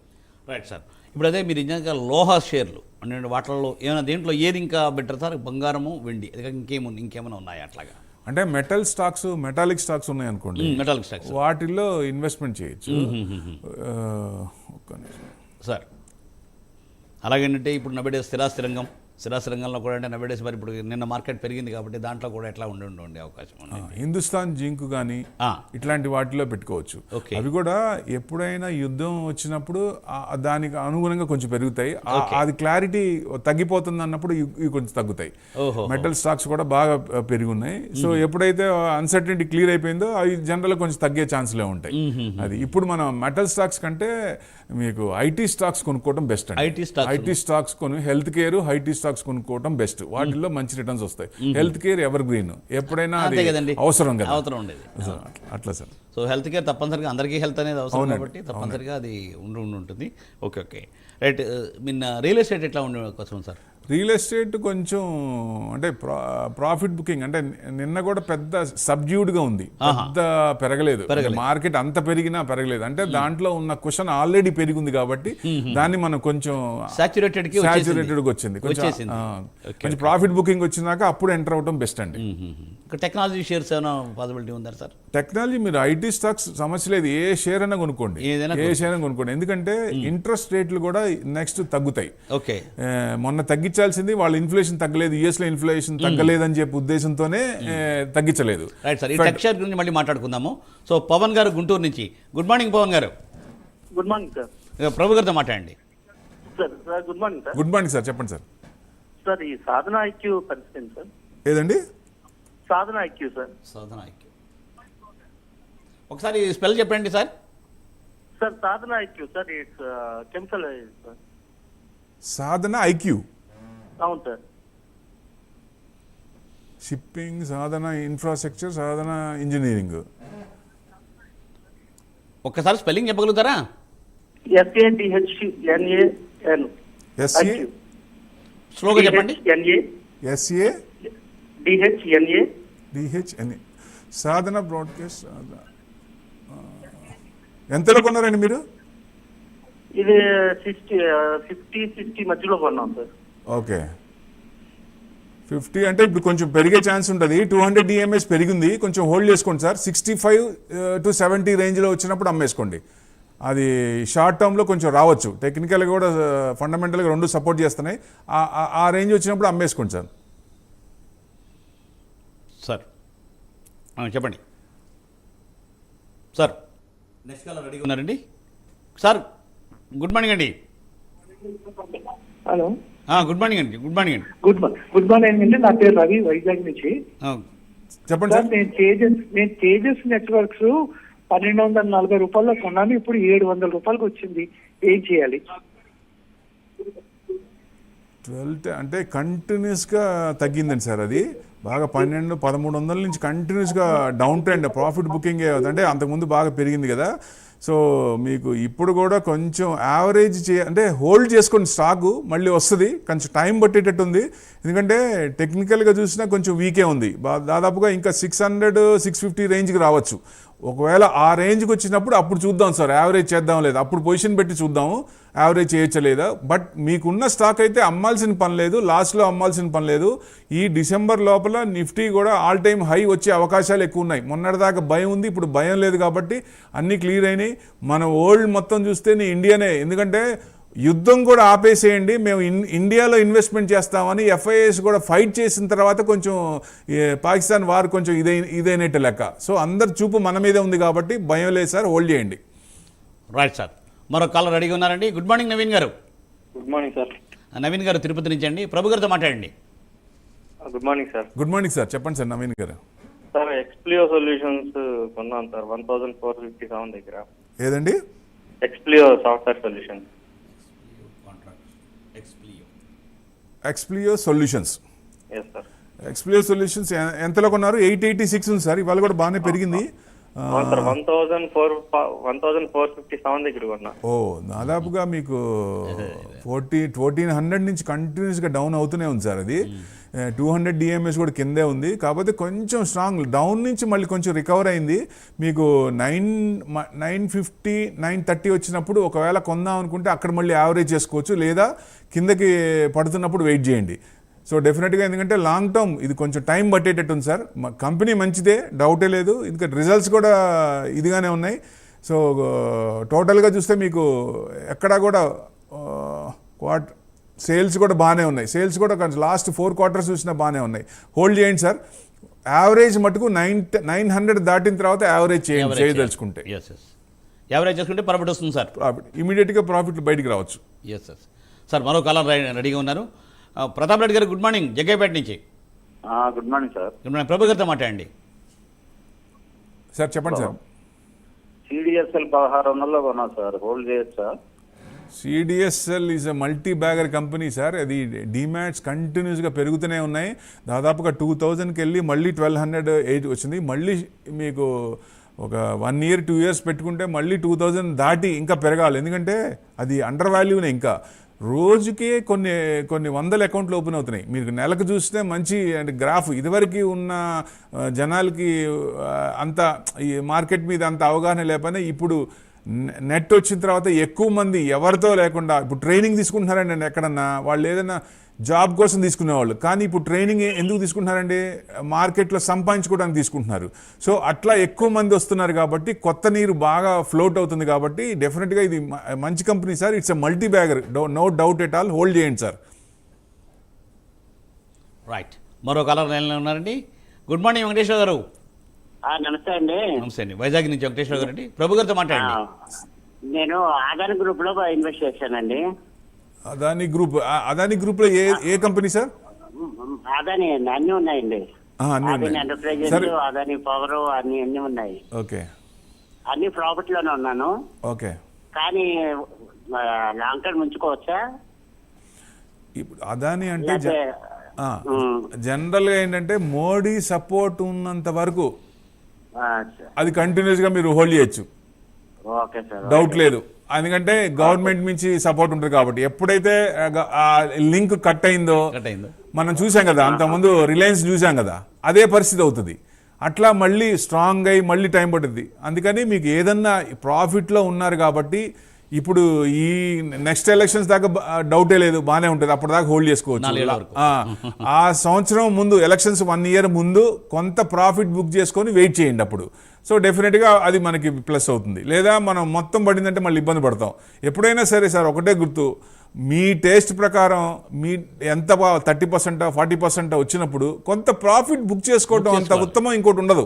[SPEAKER 1] Right sir ఇప్పుడు అదే మీరు నిజంగా లోహ షేర్లు అంటే వాటిల్లో ఏమైనా దేంట్లో ఏది ఇంకా బెటర్ సార్ బంగారము వెండి ఇంకేముంది ఇంకేమైనా ఉన్నాయా అట్లాగా?
[SPEAKER 2] అంటే మెటల్ స్టాక్స్ మెటాలిక్ స్టాక్స్ ఉన్నాయి అనుకోండి
[SPEAKER 1] మెటాలిక్ స్టాక్స్
[SPEAKER 2] వాటిల్లో ఇన్వెస్ట్మెంట్ చేయొచ్చు. ఆ, ఒక్క నిమిషం.
[SPEAKER 1] సార్ అలాగేంటంటే ఇప్పుడు నబేడే స్థిరాస్తి రంగం స్థిరాస్తి రంగంలో కూడా అంటే నబేడేస్ మరి ఇప్పుడు నిన్న మార్కెట్ పెరిగింది కాబట్టి దాంట్లో కూడా ఎట్లా ఉండి ఉండి అవకాశం ఉంది.
[SPEAKER 2] హిందుస్థాన్ జింక్ కానీ. ఇట్లాంటి వాటిలో పెట్టుకోవచ్చు. అవి కూడా ఎప్పుడైనా యుద్ధం వచ్చినప్పుడు దానికి అనుగుణంగా కొంచెం పెరుగుతాయి. అది క్లారిటీ తగ్గిపోతుంది అన్నప్పుడు ఇవి కొంచెం తగ్గుతాయి. మెటల్ స్టాక్స్ కూడా బాగా ఆ, పెరుగున్నాయి. సో ఎప్పుడైతే అన్సర్టనిటీ క్లియర్ అయిపోయిందో అవి జనరల్ కొంచెం తగ్గే ఛాన్స్లే ఉంటాయి. అది ఇప్పుడు మనం మెటల్ స్టాక్స్ కంటే మీకు ఐటీ స్టాక్స్ కొనుక్కోవడం బెస్ట్. ఐటీ స్టాక్స్ కొని హెల్త్ కేర్ ఐటీ స్టాక్స్ కొనుక్కోవడం బెస్ట్. వాటిల్లో మంచి రిటర్న్స్ వస్తాయి. హెల్త్ కేర్ ఎవర్ గ్రీన్ ఎప్పుడైనా అది
[SPEAKER 1] అంతే కదండి.
[SPEAKER 2] అవసరం కదా.
[SPEAKER 1] అవసరం ఉండేది.
[SPEAKER 2] అట్లా సార్.
[SPEAKER 1] సో హెల్త్ కేర్ తప్పనిసరిగా అందరికీ హెల్త్ అనేది అవసరం కాబట్టి తప్పనిసరిగా అది ఉండి ఉండి ఉంటుంది ఓకే ఓకే. రైట్ నిన్న రియల్ ఎస్టేట్ ఎట్లా ఉండే కోసం సార్?
[SPEAKER 2] రియల్ ఎస్టేట్ కొంచెం అంటే ప్రాఫిట్ బుకింగ్ అంటే నిన్న కూడా పెద్ద subdued గా ఉంది పెద్ద పెరగలేదు. మార్కెట్ అంత పెరిగినా పెరగలేదు. అంటే దాంట్లో ఉన్న క్వశ్చన్ ఆల్రెడీ పెరిగింది కాబట్టి దాన్ని మనం కొంచెం సాచురేటెడ్ వచ్చింది. కొంచెం ప్రాఫిట్ బుకింగ్ వచ్చినాక అప్పుడు ఎంటర్ అవడం బెస్ట్ అండి.
[SPEAKER 1] టెక్నాలజీ షేర్స్ పాసిబిలిటీ ఉందా సార్?
[SPEAKER 2] టెక్నాలజీ మీరు ఐటీ స్టాక్స్ సమస్య లేదు. ఏ షేర్ అయినా కొనుక్కోండి. ఏ షేర్ అయినా కొనుక్కోండి. ఎందుకంటే ఇంట్రెస్ట్ రేట్లు కూడా నెక్స్ట్ తగ్గుతాయి.
[SPEAKER 1] ఓకే
[SPEAKER 2] మొన్న తగ్గించాల్సింది వాళ్ళ ఇన్ఫ్లేషన్ తగ్గలేదు యుఎస్లో ఇన్ఫ్లేషన్ తగ్గలేదని చెప్పి ఉద్దేశంతోనే తగ్గించలేదు.
[SPEAKER 1] రైట్ సార్ ఈ గురించి మళ్ళీ మాట్లాడుకుందాము. సో పవన్ గారు గుంటూరు నుంచి. గుడ్ మార్నింగ్ పవన్ గారు.
[SPEAKER 3] గుడ్ మార్నింగ్ సార్
[SPEAKER 1] ప్రభు గారితో మాట్లాడండి.
[SPEAKER 3] Sir sir good morning sir
[SPEAKER 2] good morning sir చెప్పండి సార్
[SPEAKER 3] సార్ ఈ సాధన ఐక్యూ పరిస్థితి సార్
[SPEAKER 2] ఏదండి?
[SPEAKER 3] Sadhana IQ sir
[SPEAKER 1] Sadhana IQ. ఒకసారి స్పెల్ చెప్పండి sir
[SPEAKER 3] sir Sadhana IQ sir it's chemical sir
[SPEAKER 2] Sadhana IQ.
[SPEAKER 3] అవును sir
[SPEAKER 2] shipping Sadhana infrastructure Sadhana engineering
[SPEAKER 1] ఒక్కసారి spelling చెప్పగలుగుతారా? స్లోగా చెప్పండి.
[SPEAKER 2] SA
[SPEAKER 3] DHNA
[SPEAKER 2] DHNA Sadhana broadcast Sadhana. ఎంతలో కొన్నారండి మీరు?
[SPEAKER 3] ఇది సిక్స్టీ ఫిఫ్టీ సిక్స్టీ మధ్యలో కొన్నాం సార్.
[SPEAKER 2] ఓకే. ఫిఫ్టీ అంటే ఇప్పుడు కొంచెం పెరిగే ఛాన్స్ ఉంటుంది. టూ హండ్రెడ్ డిఎంఎస్ పెరిగింది. కొంచెం హోల్డ్ చేసుకోండి sir. Sixty five to seventy రేంజ్లో వచ్చినప్పుడు అమ్మేసుకోండి. అది షార్ట్ టర్మ్లో కొంచెం రావచ్చు. టెక్నికల్గా కూడా ఫండమెంటల్గా రెండు సపోర్ట్ చేస్తున్నాయి. ఆ- రేంజ్ వచ్చినప్పుడు అమ్మేసుకోండి సార్.
[SPEAKER 1] సార్. చెప్పండి. సార్. నెక్స్ట్ కాలర్ రెడీగా ఉన్నారండి? సార్ గుడ్ మార్నింగ్ అండి.
[SPEAKER 3] హలో.
[SPEAKER 1] గుడ్ మార్నింగ్ అండి గుడ్ మార్నింగ్ అండి.
[SPEAKER 3] గుడ్ మార్నింగ్ గుడ్ మార్నింగ్ అండి నా పేరు రవి వైజాగ్ నుంచి.
[SPEAKER 2] చెప్పండి
[SPEAKER 3] సార్. నేను తేజస్ నేను తేజస్ నెట్వర్క్స్ పన్నెండు వందల నలభై రూపాయల్లో కొన్నాను ఇప్పుడు ఏడు వందల రూపాయలకు వచ్చింది. ఏం చేయాలి?
[SPEAKER 2] ట్వెల్త్ అంటే కంటిన్యూస్గా తగ్గిందండి సార్ అది. బాగా పన్నెండు పదమూడు వందల నుంచి కంటిన్యూస్గా డౌన్ ట్రెండ్ ప్రాఫిట్ బుకింగ్ అంటే అంతకుముందు బాగా పెరిగింది కదా. సో మీకు ఇప్పుడు కూడా కొంచెం యావరేజ్ చే అంటే హోల్డ్ చేసుకుని స్టాకు మళ్ళీ వస్తుంది. కొంచెం టైం పట్టేటట్టు ఉంది. ఎందుకంటే టెక్నికల్గా చూసినా కొంచెం వీకే ఉంది. బా- దాదాపుగా ఇంకా సిక్స్ హండ్రెడ్ సిక్స్ ఫిఫ్టీ రేంజ్కి రావచ్చు. ఒకవేళ ఆ రేంజ్కి వచ్చినప్పుడు అప్పుడు చూద్దాం సార్. యావరేజ్ చేద్దాం లేదా? అప్పుడు పొజిషన్ పెట్టి చూద్దాము. యావరేజ్ చేయొచ్చా లేదా? బట్ మీకున్న స్టాక్ అయితే అమ్మాల్సిన పని లేదు. లాస్ట్లో అమ్మాల్సిన పని లేదు. ఈ డిసెంబర్ లోపల నిఫ్టీ కూడా ఆల్ టైమ్ హై వచ్చే అవకాశాలు ఎక్కువ ఉన్నాయి. మొన్నటిదాకా భయం ఉంది. ఇప్పుడు భయం లేదు కాబట్టి అన్నీ క్లియర్ అయినాయి. మన వరల్డ్ మొత్తం చూస్తే నీ ఇండియానే ఎందుకంటే యుద్ధం కూడా ఆపేసేయండి మేము ఇన్ ఇండియాలో ఇన్వెస్ట్మెంట్ చేస్తామని ఎఫ్ఐఎస్ కూడా ఫైట్ చేసిన తర్వాత కొంచెం పాకిస్తాన్ వార్ కొంచెం ఇదై ఇదైనట్టు లెక్క. సో అందరి చూపు మన మీదే ఉంది కాబట్టి భయం లేదు సార్ హోల్డ్ చేయండి.
[SPEAKER 1] రైట్ సార్ మరో కాలర్ రెడీగా ఉన్నారండి. గుడ్ మార్నింగ్ నవీన్ గారు.
[SPEAKER 7] గుడ్ మార్నింగ్ సార్
[SPEAKER 1] నవీన్ గారు తిరుపతి నుంచి అండి. ప్రభు గారితో మాట్లాడండి.
[SPEAKER 7] Good morning sir
[SPEAKER 2] good morning sir చెప్పండి sir Naveen garu.
[SPEAKER 7] Sir Expleo solutions కొన్నాను sir one thousand four fifty seven దగ్గర.
[SPEAKER 2] ఏదండి?
[SPEAKER 7] Expleo software solution
[SPEAKER 2] Expleo solutions Expleo solutions ఎంతలో కొన్నారు? ఎయిట్ ఎయిటీ సిక్స్ ఉంది సార్. ఇవాళ కూడా బాగానే పెరిగింది.
[SPEAKER 7] One thousand four one thousand four fifty seven దగ్గర కొన్నా
[SPEAKER 2] ఓ దాదాపుగా మీకు ఫోర్టీ ఫోర్టీన్ హండ్రెడ్ నుంచి కంటిన్యూస్గా డౌన్ అవుతూనే ఉంది సార్ అది. టూ హండ్రెడ్ డిఎంఎస్ కూడా కిందే ఉంది. కాకపోతే కొంచెం స్ట్రాంగ్ డౌన్ నుంచి మళ్ళీ కొంచెం రికవర్ అయింది. మీకు nine nine fifty nine thirty వచ్చినప్పుడు ఒకవేళ కొందాం అనుకుంటే అక్కడ మళ్ళీ యావరేజ్ చేసుకోవచ్చు. లేదా కిందకి పడుతున్నప్పుడు వెయిట్ చేయండి. సో డెఫినెట్గా ఎందుకంటే లాంగ్ టర్మ్ ఇది కొంచెం టైం పట్టేటట్టు ఉంది సార్. కంపెనీ మంచిదే డౌటే లేదు. ఇంకా రిజల్ట్స్ కూడా ఇదిగానే ఉన్నాయి. సో టోటల్గా చూస్తే మీకు ఎక్కడా కూడా క్వార్ట్ సేల్స్ కూడా బాగానే ఉన్నాయి. సేల్స్ కూడా కొంచెం లాస్ట్ ఫోర్ క్వార్టర్స్ చూసినా బాగానే ఉన్నాయి. హోల్డ్ చేయండి సార్. యావరేజ్ మటుకు నైన్ నైన్ హండ్రెడ్ దాటిన తర్వాత యావరేజ్ చేయండి చేయదలుచుకుంటే.
[SPEAKER 1] ఎస్ ఎస్ యావరేజ్ చేసుకుంటే ప్రాఫిట్ వస్తుంది సార్.
[SPEAKER 2] ప్రాఫిట్ ఇమీడియట్గా ప్రాఫిట్ బయటికి రావచ్చు.
[SPEAKER 1] ఎస్ ఎస్ సార్ మరో కాలర్ రెడీగా ఉన్నారు. Pratap Reddy garu good morning. Jaggayyapeta నుంచి.
[SPEAKER 4] Good morning sir.
[SPEAKER 1] Good morning. Prabhu గారితో మాట్లాడండి.
[SPEAKER 2] సార్ చెప్పండి సార్.
[SPEAKER 4] సిడిఎస్ఎల్ పదహారు వందల్లో కొన్నా సార్. హోల్డ్ చేయొచ్చా?
[SPEAKER 2] CDSL is a multi bagger company sir అది డిమాట్స్ కంటిన్యూస్గా పెరుగుతూనే ఉన్నాయి. దాదాపుగా టూ థౌజండ్కి వెళ్ళి మళ్ళీ ట్వెల్వ్ హండ్రెడ్ ఎయిట్ వచ్చింది. మళ్ళీ మీకు ఒక వన్ ఇయర్ టూ ఇయర్స్ పెట్టుకుంటే మళ్ళీ టూ థౌజండ్ దాటి ఇంకా పెరగాలి. ఎందుకంటే అది అండర్ వాల్యూనే ఇంకా. రోజుకే కొన్ని కొన్ని వందల అకౌంట్లు ఓపెన్ అవుతున్నాయి. మీరు నెలకు చూస్తే మంచి అంటే గ్రాఫ్ ఇదివరకు ఉన్న జనాలకి అంత ఈ మార్కెట్ మీద అంత అవగాహన లేకపోయినా ఇప్పుడు నెట్ వచ్చిన తర్వాత ఎక్కువ మంది ఎవరితో లేకుండా ఇప్పుడు ట్రైనింగ్ తీసుకుంటున్నారండి నేను ఎక్కడన్నా వాళ్ళు ఏదైనా జాబ్ కోసం తీసుకునేవాళ్ళు. కానీ ఇప్పుడు ట్రైనింగ్ ఎందుకు తీసుకుంటున్నారండి? మార్కెట్లో సంపాదించుకోవడానికి తీసుకుంటున్నారు. సో అట్లా ఎక్కువ మంది వస్తున్నారు కాబట్టి కొత్త నీరు బాగా ఫ్లోట్ అవుతుంది కాబట్టి డెఫినెట్గా ఇది మంచి company sir. It's a multi bagger no doubt at all. Hold చేయండి సార్.
[SPEAKER 1] రైట్. మరో కలర్ ఉన్నారండి. Good morning Venkateswara garu.
[SPEAKER 8] నమస్తే అండి.
[SPEAKER 1] నమస్తే అండి. వైజాగ్ నుంచి వెంకటేశ్వర గారు అండి. ప్రభు గారితో మాట్లాడండి.
[SPEAKER 8] నేను ఆధార్ గ్రూప్లో ఇన్వెస్ట్ చేశానండి.
[SPEAKER 2] అదాని గ్రూప్ అదాని గ్రూప్లో ఏ ఏ కంపెనీ సార్?
[SPEAKER 8] అదాని అన్ని ఉన్నాయండి.
[SPEAKER 2] ఆ, అన్నీ
[SPEAKER 8] అదాని
[SPEAKER 2] ఉన్నాయి.
[SPEAKER 8] ఎంటర్ప్రైజెస్. అదాని పవర్ అన్ని అన్ని ఉన్నాయి.
[SPEAKER 2] ఓకే.
[SPEAKER 8] అన్ని ప్రాఫిట్లోనే ఉన్నాను.
[SPEAKER 2] ఓకే.
[SPEAKER 8] కానీ లాంగ్ టర్మ్ ఉంచుకోవచ్చా?
[SPEAKER 2] ఇప్పుడు అదాని అంటే జ-
[SPEAKER 8] లేకపోతే
[SPEAKER 2] ఆ,
[SPEAKER 8] ఉమ్,
[SPEAKER 2] జనరల్గా ఏంటంటే మోడీ సపోర్ట్ ఉన్నంత వరకు అది కంటిన్యూస్గా మీరు హోల్డ్ చేయొచ్చు.
[SPEAKER 8] ఓకే సార్
[SPEAKER 2] డౌట్ లేదు. ఎందుకంటే గవర్నమెంట్ నుంచి సపోర్ట్ ఉంటుంది కాబట్టి. ఎప్పుడైతే ఆ లింక్ కట్ అయిందో. మనం చూసాం కదా అంతకుముందు రిలయన్స్ చూసాం కదా అదే పరిస్థితి అవుతుంది. అట్లా మళ్ళీ స్ట్రాంగ్ అయ్యి మళ్ళీ టైం పడుతుంది. అందుకని మీకు ఏదన్నా ప్రాఫిట్లో ఉన్నారు కాబట్టి ఇప్పుడు ఈ నెక్స్ట్ ఎలక్షన్స్ దాకా డౌటే లేదు బాగానే ఉంటుంది. అప్పటిదాకా హోల్డ్ చేసుకోవచ్చు. ఆ సంవత్సరం ముందు ఎలక్షన్స్ వన్ ఇయర్ ముందు కొంత ప్రాఫిట్ బుక్ చేసుకొని వెయిట్ చేయండి అప్పుడు. సో డెఫినెట్గా అది మనకి ప్లస్ అవుతుంది. లేదా మనం మొత్తం పడిందంటే మళ్ళీ ఇబ్బంది పడతాం. ఎప్పుడైనా సరే సార్ ఒకటే గుర్తు. మీ టేస్ట్ ప్రకారం మీ ఎంత థర్టీ పర్సెంట్ ఫార్టీ పర్సెంట్ వచ్చినప్పుడు కొంత ప్రాఫిట్ బుక్ చేసుకోవడం అంత ఉత్తమం ఇంకోటి ఉండదు.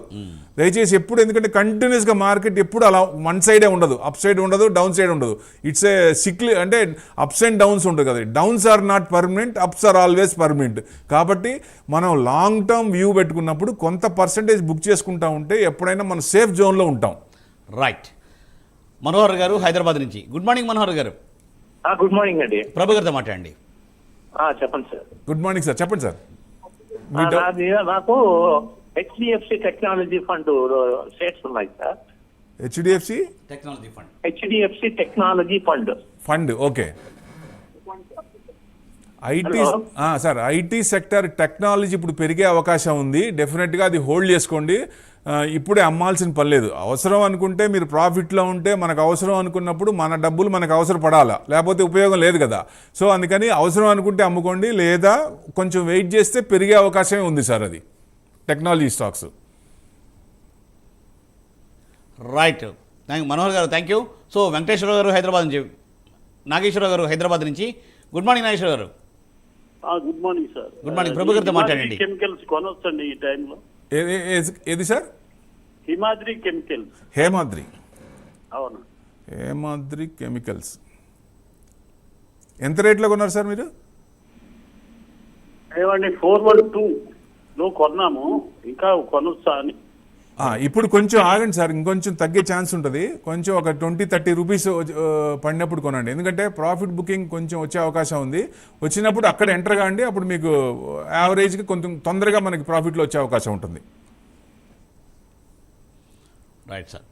[SPEAKER 2] దయచేసి ఎప్పుడు ఎందుకంటే కంటిన్యూస్గా మార్కెట్ ఎప్పుడు అలా వన్ సైడే ఉండదు. అప్ సైడ్ ఉండదు డౌన్ సైడ్ ఉండదు. ఇట్స్ ఏ సిక్లీ అంటే అప్స్ అండ్ డౌన్స్ ఉంటుంది కదా. Downs are not permanent ups are always permanent కాబట్టి మనం లాంగ్ టర్మ్ వ్యూ పెట్టుకున్నప్పుడు కొంత పర్సంటేజ్ బుక్ చేసుకుంటా ఉంటే ఎప్పుడైనా మనం సేఫ్ జోన్లో ఉంటాం.
[SPEAKER 1] రైట్ మనోహర్ గారు హైదరాబాద్ నుంచి. గుడ్ మార్నింగ్ మనోహర్ గారు.
[SPEAKER 3] గుడ్ మార్నింగ్ అండి.
[SPEAKER 1] ప్రభు గారితో మాట్లాడండి.
[SPEAKER 3] ఆ, చెప్పండి సార్.
[SPEAKER 2] గుడ్ మార్నింగ్ సార్ చెప్పండి సార్.
[SPEAKER 3] నాకు హెచ్డిఎఫ్సి టెక్నాలజీ ఫండ్ షేర్స్ ఉన్నాయి sir.
[SPEAKER 2] HDFC?
[SPEAKER 1] Technology fund.
[SPEAKER 3] HDFC technology fund.
[SPEAKER 2] Fund okay. IT. Sir IT sector technology ఇప్పుడు పెరిగే అవకాశం ఉంది. డెఫినెట్గా అది హోల్డ్ చేసుకోండి. ఇప్పుడే అమ్మాల్సిన పని లేదు. అవసరం అనుకుంటే మీరు ప్రాఫిట్లో ఉంటే మనకు అవసరం అనుకున్నప్పుడు మన డబ్బులు మనకు అవసరం పడాలా లేకపోతే ఉపయోగం లేదు కదా? సో అందుకని అవసరం అనుకుంటే అమ్ముకోండి. లేదా కొంచెం వెయిట్ చేస్తే పెరిగే అవకాశమే ఉంది సార్ అది. Technology stocks
[SPEAKER 1] right thank Manohar garu thank you so Venkateswara గారు హైదరాబాద్ నుంచి నాగేశ్వర గారు హైదరాబాద్ నుంచి. Good morning Nageswara garu.
[SPEAKER 9] Good morning sir
[SPEAKER 1] Good morning. Prabhu గారితో మాట్లాడండి.
[SPEAKER 9] కెమికల్స్ కొనొచ్చండి ఈ టైంలో.
[SPEAKER 2] ఏది సార్
[SPEAKER 9] హిమాద్రి కెమికల్స్
[SPEAKER 2] హేమాద్రి
[SPEAKER 9] అవును.
[SPEAKER 2] హేమాద్రి కెమికల్స్ ఎంత రేట్లో కొన్నారు సార్ మీరు?
[SPEAKER 9] ఏమండి ఫోర్ వన్ టూ లో కొన్నాము. ఇంకా కొనొచ్చా అని.
[SPEAKER 2] ఇప్పుడు కొంచెం ఆగండి సార్ ఇంకొంచెం తగ్గే ఛాన్స్ ఉంటుంది. కొంచెం ఒక ట్వంటీ థర్టీ రూపీస్ పడినప్పుడు కొనండి. ఎందుకంటే ప్రాఫిట్ బుకింగ్ కొంచెం వచ్చే అవకాశం ఉంది. వచ్చినప్పుడు అక్కడ ఎంటర్ కాండి అప్పుడు మీకు యావరేజ్కి కొంచెం తొందరగా మనకి ప్రాఫిట్లో వచ్చే అవకాశం ఉంటుంది.
[SPEAKER 1] రైట్ సార్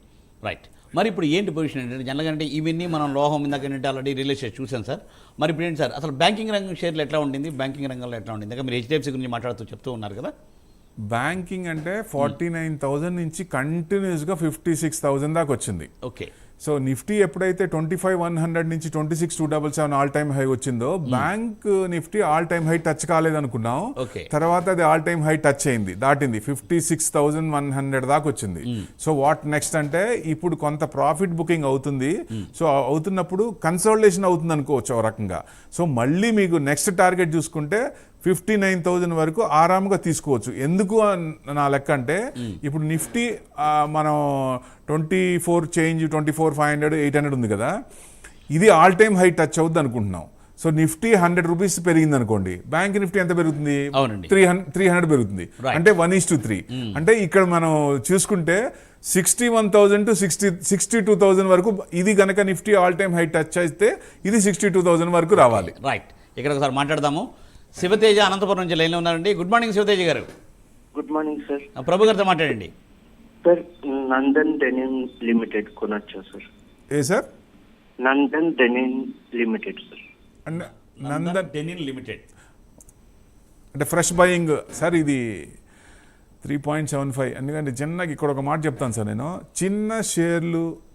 [SPEAKER 1] రైట్ మరి ఇప్పుడు ఏంటి పొజిషన్ ఏంటంటే జనరల్గా అంటే ఇవన్నీ మనం లోహం ఇందాక ఏంటంటే ఆల్రెడీ రిలీజ్ చేసి చూసాం సార్. మరి ఇప్పుడు ఏంటి సార్ అసలు బ్యాంకింగ్ రంగం షేర్లు ఎట్లా ఉండింది? బ్యాంకింగ్ రంగంలో ఎట్లా ఉండింది? ఇంకా మీరు హెచ్డిఎఫ్సి గురించి మాట్లాడుతూ చెప్తూ ఉన్నారు కదా.
[SPEAKER 2] బ్యాంకింగ్ అంటే ఫార్టీ నైన్ థౌజండ్ నుంచి కంటిన్యూస్గా ఫిఫ్టీ సిక్స్ థౌజండ్ దాకా వచ్చింది.
[SPEAKER 1] ఓకే.
[SPEAKER 2] సో నిఫ్టీ ఎప్పుడైతే ట్వంటీ ఫైవ్ వన్ హండ్రెడ్ నుంచి twenty six two double seven all time high వచ్చిందో bank Nifty all time high touch కాలేదనుకున్నాం. తర్వాత అది ఆల్ టైమ్ హై టచ్ అయింది దాటింది. Fifty six thousand one hundred దాకా వచ్చింది. సో వాట్ నెక్స్ట్ అంటే ఇప్పుడు కొంత ప్రాఫిట్ బుకింగ్ అవుతుంది. సో అవుతున్నప్పుడు కన్సల్టేషన్ అవుతుంది అనుకోవచ్చు ఒక రకంగా. సో మళ్ళీ మీకు నెక్స్ట్ టార్గెట్ చూసుకుంటే ఫిఫ్టీ నైన్ థౌజండ్ వరకు ఆరాముగా తీసుకోవచ్చు. ఎందుకు నా లెక్క అంటే ఇప్పుడు నిఫ్టీ మనం twenty four change twenty four five hundred eight hundred ఉంది కదా. ఇది ఆల్ టైమ్ హై టచ్ అవుద్ది అనుకుంటున్నాం. సో నిఫ్టీ హండ్రెడ్ రూపీస్ పెరిగింది అనుకోండి. బ్యాంక్ నిఫ్టీ ఎంత పెరుగుతుంది. త్రీ హండ్రెడ్ త్రీ హండ్రెడ్ పెరుగుతుంది. అంటే వన్ ఈస్ టు త్రీ. అంటే ఇక్కడ మనం చూసుకుంటే sixty one thousand to sixty sixty two thousand వరకు ఇది కనుక Nifty all time high touch అయితే ఇది సిక్స్టీ టూ థౌసండ్ వరకు రావాలి.
[SPEAKER 1] రైట్ ఇక్కడ ఒకసారి మాట్లాడదాము. శివతేజ అనంతపురం నుంచి లైన్లో ఉన్నారండి. గుడ్ మార్నింగ్ శివతేజ గారు.
[SPEAKER 8] Good morning sir.
[SPEAKER 1] ప్రభు గారితో మాట్లాడండి.
[SPEAKER 8] సార్ నందన్ డెనిన్ లిమిటెడ్ కొనొచ్చా సార్?
[SPEAKER 2] ఏ sir?
[SPEAKER 8] Nandan denim limited sir.
[SPEAKER 2] అంటే నందన్
[SPEAKER 1] డెనిన్ లిమిటెడ్.
[SPEAKER 2] అంటే ఫ్రెష్ బయింగ్ సార్ ఇది త్రీ పాయింట్ సెవెన్ ఫైవ్. ఎందుకంటే చిన్నగా ఇక్కడ ఒక మాట చెప్తాను సార్ నేను. చిన్న షేర్లు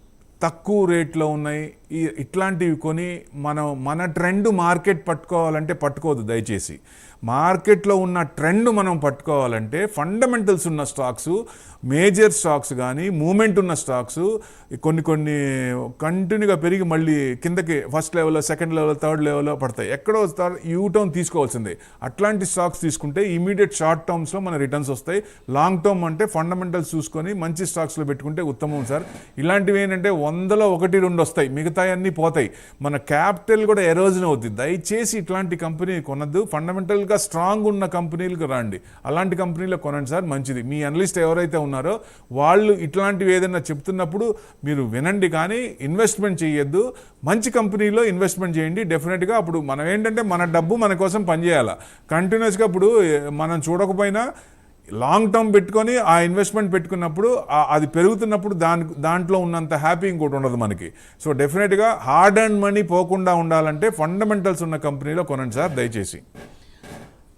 [SPEAKER 2] తక్కువ రేట్లో ఉన్నాయి. ఈ ఇట్లాంటివి కొని మనం మన ట్రెండ్ మార్కెట్ పట్టుకోవాలంటే పట్టుకోవద్దు దయచేసి. మార్కెట్లో ఉన్న ట్రెండ్ మనం పట్టుకోవాలంటే ఫండమెంటల్స్ ఉన్న స్టాక్స్ మేజర్ స్టాక్స్ కానీ మూమెంట్ ఉన్న స్టాక్స్ కొన్ని కొన్ని కంటిన్యూగా పెరిగి మళ్ళీ కిందకి ఫస్ట్ లెవెల్లో సెకండ్ లెవెల్ థర్డ్ లెవెల్లో పడతాయి. ఎక్కడో యూ టర్న్ తీసుకోవాల్సిందే. అట్లాంటి స్టాక్స్ తీసుకుంటే ఇమీడియట్ షార్ట్ టర్మ్స్లో మన రిటర్న్స్ వస్తాయి. లాంగ్ టర్మ్ అంటే ఫండమెంటల్స్ చూసుకొని మంచి స్టాక్స్లో పెట్టుకుంటే ఉత్తమం సార్. ఇలాంటివి ఏంటంటే వందలో ఒకటి రెండు వస్తాయి. మిగతా అన్నీ పోతాయి. మన క్యాపిటల్ కూడా ఎరోజన్ అవుతుంది దయచేసి ఇట్లాంటి కంపెనీ కొనద్దు. ఫండమెంటల్ ఫైనాన్షియల్గా స్ట్రాంగ్ ఉన్న కంపెనీలకు రండి. అలాంటి కంపెనీలో కొనండి సార్ మంచిది. మీ అనలిస్ట్ ఎవరైతే ఉన్నారో వాళ్ళు ఇట్లాంటివి ఏదైనా చెప్తున్నప్పుడు మీరు వినండి కానీ ఇన్వెస్ట్మెంట్ చేయొద్దు మంచి కంపెనీలో ఇన్వెస్ట్మెంట్ చేయండి. డెఫినెట్గా అప్పుడు మనం ఏంటంటే మన డబ్బు మన కోసం పనిచేయాలి. కంటిన్యూస్గా ఇప్పుడు మనం చూడకపోయినా లాంగ్ టర్మ్ పెట్టుకొని ఆ ఇన్వెస్ట్మెంట్ పెట్టుకున్నప్పుడు అది పెరుగుతున్నప్పుడు దాని దాంట్లో ఉన్నంత హ్యాపీ ఇంకోటి ఉండదు మనకి. సో డెఫినెట్గా హార్డ్ అండ్ మనీ పోకుండా ఉండాలంటే ఫండమెంటల్స్ ఉన్న కంపెనీలో కొనండి సార్ దయచేసి.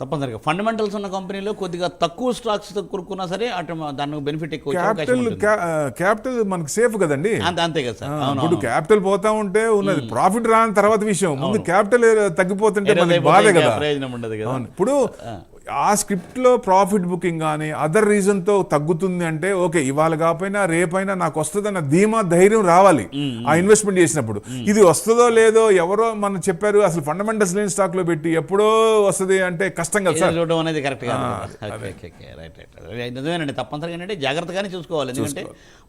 [SPEAKER 1] తప్పనిసరిగా. ఫండమెంటల్స్ ఉన్న కంపెనీలో కొద్దిగా తక్కువ స్టాక్స్ కొనుక్కున్నా సరే అటు దానికి బెనిఫిట్ ఎక్కువ
[SPEAKER 2] క్యాపిటల్. క్యాపిటల్ మనకి సేఫ్ కదండి?
[SPEAKER 1] అంతే అంతే కదా సార్.
[SPEAKER 2] ఇప్పుడు. క్యాపిటల్ పోతా ఉంటే ఉన్నది ప్రాఫిట్ రాని తర్వాత విషయం. ముందు క్యాపిటల్ తగ్గిపోతుంటే బాధే కదా?
[SPEAKER 1] ప్రయోజనం ఉండదు కదా.
[SPEAKER 2] ఇప్పుడు ఆ స్క్రిప్ట్లో ప్రాఫిట్ బుకింగ్ కానీ అదర్ రీజన్తో తగ్గుతుంది అంటే ఓకే ఇవాళ కాకపోయినా రేపైనా నాకు వస్తుందన్న ధీమా ధైర్యం రావాలి ఆ ఇన్వెస్ట్మెంట్ చేసినప్పుడు. ఇది వస్తుందో లేదో ఎవరో మనం చెప్పారు అసలు ఫండమెంటల్స్ లేని స్టాక్లో పెట్టి ఎప్పుడో వస్తుంది అంటే కష్టం కదా సార్.
[SPEAKER 1] చూడడం అనేది కరెక్ట్ తప్పనిసరిగా ఏంటంటే జాగ్రత్తగానే చూసుకోవాలి. ఎందుకంటే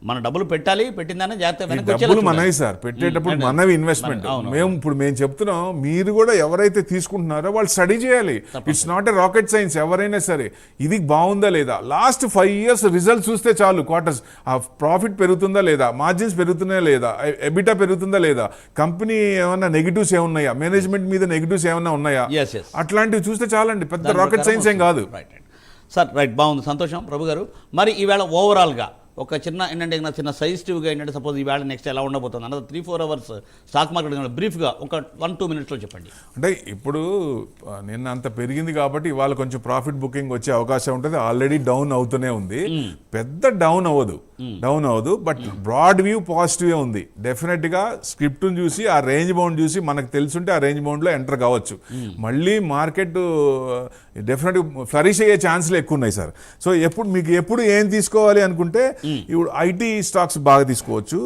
[SPEAKER 1] మన డబ్బులు పెట్టాలి పెట్టిందానే జాగ్రత్త
[SPEAKER 2] డబ్బులు మనవి. సార్. పెట్టేటప్పుడు మనవి ఇన్వెస్ట్మెంట్. మేము ఇప్పుడు మేము చెప్తున్నాం మీరు కూడా ఎవరైతే తీసుకుంటున్నారో వాళ్ళు స్టడీ చేయాలి. It's not a rocket science ఎవరైనా సరే ఇది బాగుందా లేదా? లాస్ట్ ఫైవ్ ఇయర్స్ రిజల్ట్ చూస్తే చాలు క్వార్టర్స్. ఆ ప్రాఫిట్ పెరుగుతుందా లేదా? మార్జిన్స్ పెరుగుతున్నాయా లేదా? ఎబిటా పెరుగుతుందా లేదా? కంపెనీ ఏమన్నా నెగిటివ్స్ ఏమున్నాయా? మేనేజ్మెంట్ మీద నెగిటివ్స్ ఏమన్నా ఉన్నాయా. అట్లాంటివి చూస్తే చాలండి. పెద్ద రాకెట్ సైన్స్ ఏం కాదు.
[SPEAKER 1] సార్ రైట్ బాగుంది. సంతోషం ప్రభు గారు. మరి ఈవేళ ఓవరాల్గా ఒక చిన్న ఏంటంటే చిన్న సజెస్టివ్గా ఏంటంటే సపోజ్ ఈవేళ నెక్స్ట్ ఎలా ఉండబోతుంది అన్నది three four hours stock market బ్రీఫ్గా ఒక వన్ టూ మినిట్స్లో చెప్పండి.
[SPEAKER 2] అంటే ఇప్పుడు నిన్న అంత పెరిగింది కాబట్టి ఇవాళ కొంచెం ప్రాఫిట్ బుకింగ్ వచ్చే అవకాశం ఉంటుంది. ఆల్రెడీ డౌన్ అవుతూనే ఉంది. పెద్ద డౌన్ అవ్వదు. డౌన్ అవ్వదు. బట్ బ్రాడ్ వ్యూ పాజిటివ్ ఉంది. డెఫినెట్గా స్క్రిప్ట్ చూసి ఆ రేంజ్ బౌండ్ చూసి మనకు తెలుసుంటే ఆ రేంజ్ బౌండ్లో ఎంటర్ కావచ్చు. మళ్ళీ మార్కెట్ డెఫినెట్ ఫ్లరిష్ అయ్యే ఛాన్స్లు ఎక్కువ ఉన్నాయి సార్ సో ఎప్పుడు మీకు ఎప్పుడు ఏం తీసుకోవాలి అనుకుంటే ఇప్పుడు ఐటీ స్టాక్స్ బాగా తీసుకోవచ్చు.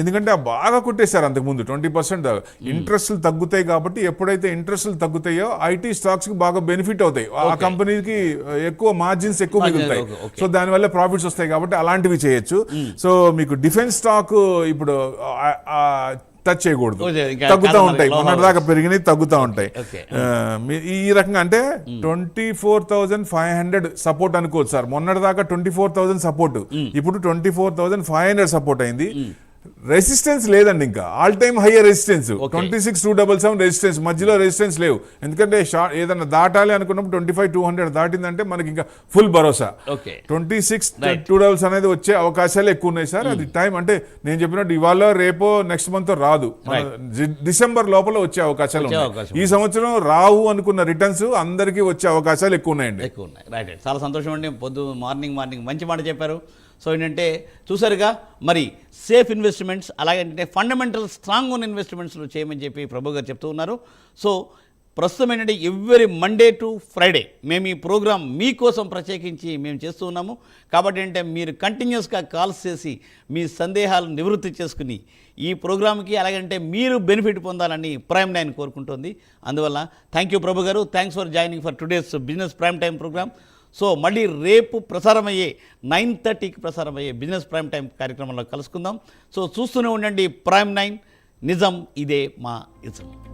[SPEAKER 2] ఎందుకంటే బాగా కొట్టేశారు అంతకుముందు ట్వంటీ పర్సెంట్ ఇంట్రెస్ట్లు తగ్గుతాయి కాబట్టి ఎప్పుడైతే ఇంట్రెస్ట్లు తగ్గుతాయో ఐటీ స్టాక్స్కి బాగా బెనిఫిట్ అవుతాయి. ఆ కంపెనీకి ఎక్కువ మార్జిన్స్ ఎక్కువ మిగులుతాయి. సో దానివల్ల ప్రాఫిట్స్ వస్తాయి కాబట్టి అలాంటివి చేయొచ్చు. సో మీకు డిఫెన్స్ స్టాక్ ఇప్పుడు టచ్ చేయకూడదు. తగ్గుతూ ఉంటాయి.
[SPEAKER 1] మనకి
[SPEAKER 2] మొన్నటి దాకా పెరిగినాయి తగ్గుతూ ఉంటాయి. ఈ రకంగా అంటే twenty four thousand five hundred support అనుకోవచ్చు సార్. మొన్నటి దాకా ట్వంటీ ఫోర్ థౌసండ్ సపోర్ట్. ఇప్పుడు twenty four thousand five hundred support అయింది. రెసిస్టెన్స్ లేదండి ఇంకా. All time higher resistance. Twenty six two double seven resistance మధ్యలో రెసిస్టెన్స్ లేవు. ఎందుకంటే షార్ట్ ఏదైనా దాటాలి అనుకున్నప్పుడు ట్వంటీ ఫైవ్ టూ హండ్రెడ్ దాటిందంటే మనకి ఇంకా ఫుల్ భరోసా. Twenty six. టూ డబల్స్ అనేది వచ్చే అవకాశాలు ఎక్కువ ఉన్నాయి సార్. అది టైం అంటే నేను చెప్పినట్టు ఇవాళ రేపో నెక్స్ట్ మంత్ రాదు. డిసెంబర్ లోపల వచ్చే అవకాశాలు ఈ సంవత్సరం రావు అనుకున్న రిటర్న్స్ అందరికీ వచ్చే అవకాశాలు ఎక్కువ ఉన్నాయండి.
[SPEAKER 1] ఎక్కువ ఉన్నాయి. రైట్ చాలా సంతోషం అండి. పొద్దు మార్నింగ్ మార్నింగ్ మంచి మాట చెప్పారు. సో ఏంటంటే చూసారుగా మరి సేఫ్ ఇన్వెస్ట్మెంట్స్ అలాగే ఏంటంటే ఫండమెంటల్ స్ట్రాంగ్ ఉన్న ఇన్వెస్ట్మెంట్స్లో చేయమని చెప్పి ప్రభు గారు చెప్తూ ఉన్నారు. సో ప్రస్తుతం ఏంటంటే ఎవ్రీ మండే టు ఫ్రైడే మేము ఈ ప్రోగ్రాం మీకోసం ప్రత్యేకించి మేము చేస్తూ ఉన్నాము. కాబట్టి ఏంటంటే మీరు కంటిన్యూస్గా కాల్స్ చేసి మీ సందేహాలు నివృత్తి చేసుకుని ఈ ప్రోగ్రామ్కి అలాగంటే మీరు బెనిఫిట్ పొందాలని ప్రైమ్ నైన్ కోరుకుంటుంది. అందువల్ల thank you Prabhu garu. Thanks for joining for today's business prime time program. So మళ్ళీ రేపు ప్రసారమయ్యే నైన్ థర్టీకి ప్రసారమయ్యే బిజినెస్ ప్రైమ్ టైం కార్యక్రమంలో కలుసుకుందాం. సో చూస్తూనే ఉండండి. Prime nine. నిజం ఇదే మా ఇజం